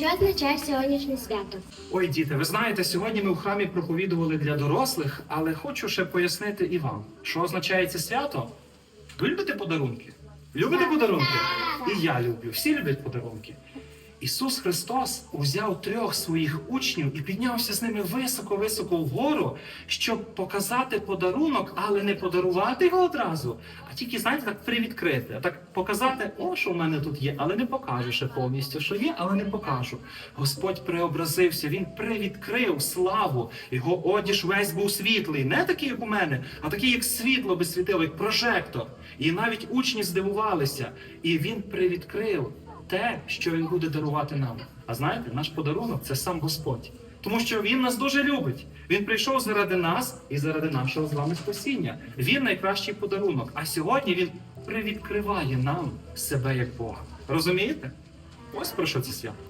що означає сьогоднішнє свято? Ой, діти, ви знаєте, сьогодні ми в храмі проповідували для дорослих, але хочу ще пояснити і вам, що означає це свято. Ви любите подарунки? Любите подарунки? І я люблю. Всі люблять подарунки. Ісус Христос узяв трьох своїх учнів і піднявся з ними високо-високо вгору, щоб показати подарунок, але не подарувати його одразу, а тільки, знаєте, так привідкрити, так показати, о, що в мене тут є, але не покажу ще повністю, що є, але не покажу. Господь преобразився, він привідкрив славу. Його одіж весь був світлий, не такий, як у мене, а такий, як світло би світило, як прожектор. І навіть учні здивувалися, і він привідкрив те, що він буде дарувати нам. А знаєте, наш подарунок це сам Господь. Тому що він нас дуже любить. Він прийшов заради нас і заради нашого з вами спасіння. Він найкращий подарунок. А сьогодні він привідкриває нам себе як Бога. Розумієте? Ось про що це свято.